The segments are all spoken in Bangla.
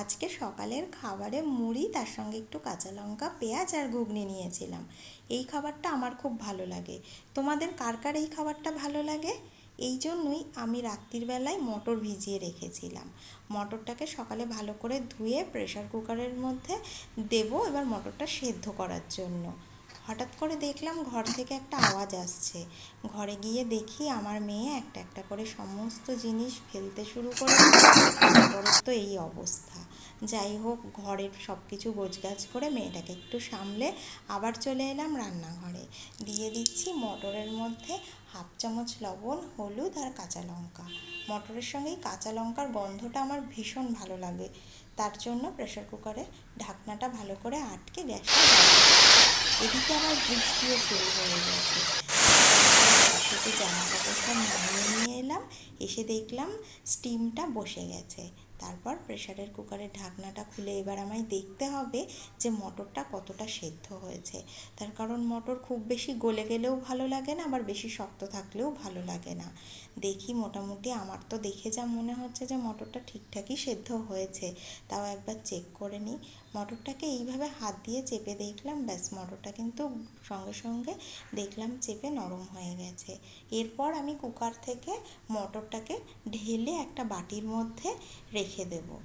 আজকে সকালের খাবারে মুড়ি, তার সঙ্গে একটু কাঁচা লঙ্কা, পেঁয়াজ আর ঘুগনি নিয়েছিলাম। এই খাবারটা আমার খুব ভালো লাগে। তোমাদের কার কার এই খাবারটা ভালো লাগে? এই জন্যই আমি রাত্রির বেলায় মটর ভিজিয়ে রেখেছিলাম। মটরটাকে সকালে ভালো করে ধুয়ে প্রেসার কুকারের মধ্যে দেবো এবার মটরটা সেদ্ধ করার জন্য। হঠাৎ করে দেখলাম ঘর থেকে একটা আওয়াজ আসছে। ঘরে গিয়ে দেখি আমার মেয়ে একটা একটা করে সমস্ত জিনিস ফেলতে শুরু করে তো এই অবস্থা। যাই হোক, ঘরের সব কিছু গোছগাছ করে মেয়েটাকে একটু সামলে আবার চলে এলাম রান্নাঘরে। দিয়ে দিচ্ছি মটরের মধ্যে হাফ চামচ লবণ, হলুদ আর কাঁচা লঙ্কা। মটরের সঙ্গে কাঁচা লঙ্কার গন্ধটা আমার ভীষণ ভালো লাগে। তার জন্য প্রেসার কুকারে ঢাকনাটা ভালো করে আটকে গ্যাসটা এদিকে আমার বৃষ্টিও শুরু হয়ে গেছে। থেকে জামা কাপড় সব নামিয়ে নিয়ে এলাম। এসে দেখলাম স্টিমটা বসে গেছে। তারপর প্রেশারের কুকারের ঢাকনাটা খুলে এবার আমায় দেখতে হবে যে মটরটা কতটা সেদ্ধ হয়েছে। তার কারণ মটর খুব বেশি গলে গেলেও ভালো লাগে না, আবার বেশি শক্ত থাকলেও ভালো লাগে না। দেখি মোটামুটি আমার তো দেখে যা মনে হচ্ছে যে মটরটা ঠিকঠাকই সেদ্ধ হয়েছে, তাও একবার চেক করে নিই। মটরটাকে এইভাবে হাত দিয়ে চেপে দেখলাম, ব্যাস মটরটা কিন্তু সঙ্গে সঙ্গে দেখলাম চেপে নরম হয়ে গেছে। এরপর আমি কুকার থেকে মটরটাকে ঢেলে একটা বাটির মধ্যে রেখে দেবো।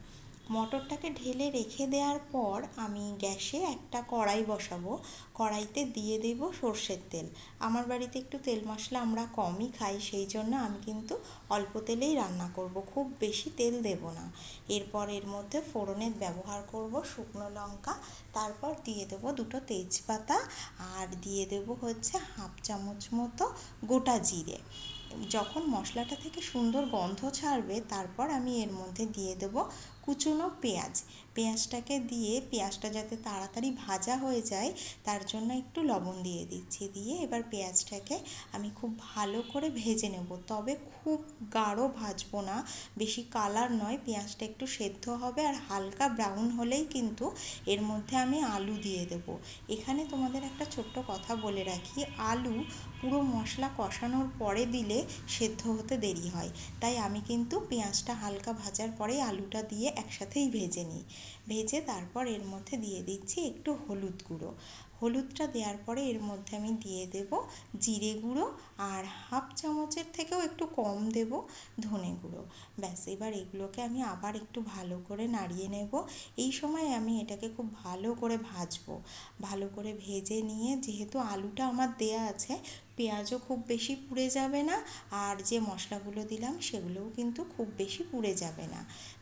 মটরটাকে ঢেলে রেখে দেওয়ার পর আমি গ্যাসে একটা কড়াই বসাবো। কড়াইতে দিয়ে দেব সর্ষের তেল। আমার বাড়িতে একটু তেল মশলা আমরা কমই খাই, সেই জন্য আমি কিন্তু অল্প তেলেই রান্না করব। খুব বেশি তেল দেব না। এরপর এর মধ্যে ফোড়নের ব্যবহার করব শুকনো লঙ্কা। তারপর দিয়ে দেব দুটো তেজপাতা। আর দিয়ে দেব হচ্ছে হাফ চামচ মতো গোটা জিরে। যখন মশলাটা থেকে সুন্দর গন্ধ ছাড়বে তারপর আমি এর মধ্যে দিয়ে দেব কুচনো পেঁয়াজ। পেঁয়াজটাকে দিয়ে, পেঁয়াজটা যাতে তাড়াতাড়ি ভাজা হয়ে যায়, তার জন্য একটু লবণ দিয়ে দিচ্ছি। দিয়ে এবার পেঁয়াজটাকে আমি খুব ভালো করে ভেজে নেব। তবে খুব গাঢ় ভাজবো না, বেশি কালার নয়, পেঁয়াজটা একটু সেদ্ধ হবে আর হালকা ব্রাউন হলেই কিন্তু এর মধ্যে আমি আলু দিয়ে দেব। এখানে তোমাদের একটা ছোট্ট কথা বলে রাখি, আলু পুরো মশলা কষানোর পরে দিলে সেদ্ধ হতে দেরি হয়। তাই আমি কিন্তু পেঁয়াজটা হালকা ভাজার পরেই আলুটা দিয়ে একসাথেই ভেজে নিই। ভেজে তারপর এর মধ্যে দিয়ে দিচ্ছি একটু হলুদ গুঁড়ো। হলুদটা দেওয়ার পরে এর মধ্যে আমি দিয়ে দেব জিরে গুঁড়ো আর হাফ চামচের থেকেও একটু কম দেব ধনে গুঁড়ো। ব্যাস, এবার এগুলোকে আমি আবার একটু ভালো করে নাড়িয়ে নেব। এই সময় আমি এটাকে খুব ভালো করে ভাজবো। ভালো করে ভেজে নিয়ে যেহেতু আলুটা আমার দেয়া আছে পেঁয়াজও খুব বেশি পুড়ে যাবে না আর যে মশলাগুলো দিলাম সেগুলোও কিন্তু খুব বেশি পুড়ে যাবে না।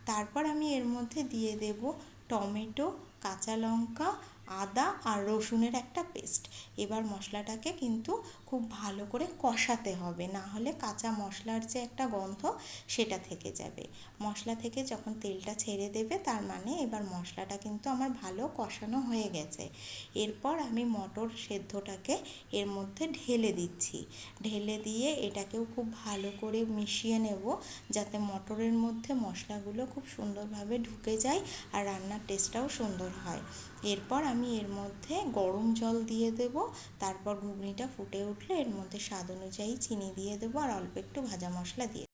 তারপর আমি এর মধ্যে দিয়ে দেব টমেটো, কাঁচা লঙ্কা আদা আর রসুনের একটা পেস্ট। এবার মশলাটাকে কিন্তু খুব ভালো করে কষাতে হবে, না হলে কাঁচা মশলার যে একটা গন্ধ সেটা থেকে যাবে। মশলা থেকে যখন তেলটা ছেড়ে দেবে, তার মানে এবার মশলাটা কিন্তু আমার ভালো কষানো হয়ে গেছে। এরপর আমি মটর সেদ্ধটাকে এর মধ্যে ঢেলে দিচ্ছি। ঢেলে দিয়ে এটাকেও খুব ভালো করে মিশিয়ে নেব, যাতে মটরের মধ্যে মশলাগুলো খুব সুন্দরভাবে ঢুকে যায় আর রান্নার টেস্টটাও সুন্দর হয়। এরপর আমি এর মধ্যে গরম জল দিয়ে দেব, তারপর ঘুগনিটা ফুটে উঠলে এর মধ্যে স্বাদ অনুযায়ী চিনি দিয়ে দেবো আর অল্প একটু ভাজা মশলা দিয়ে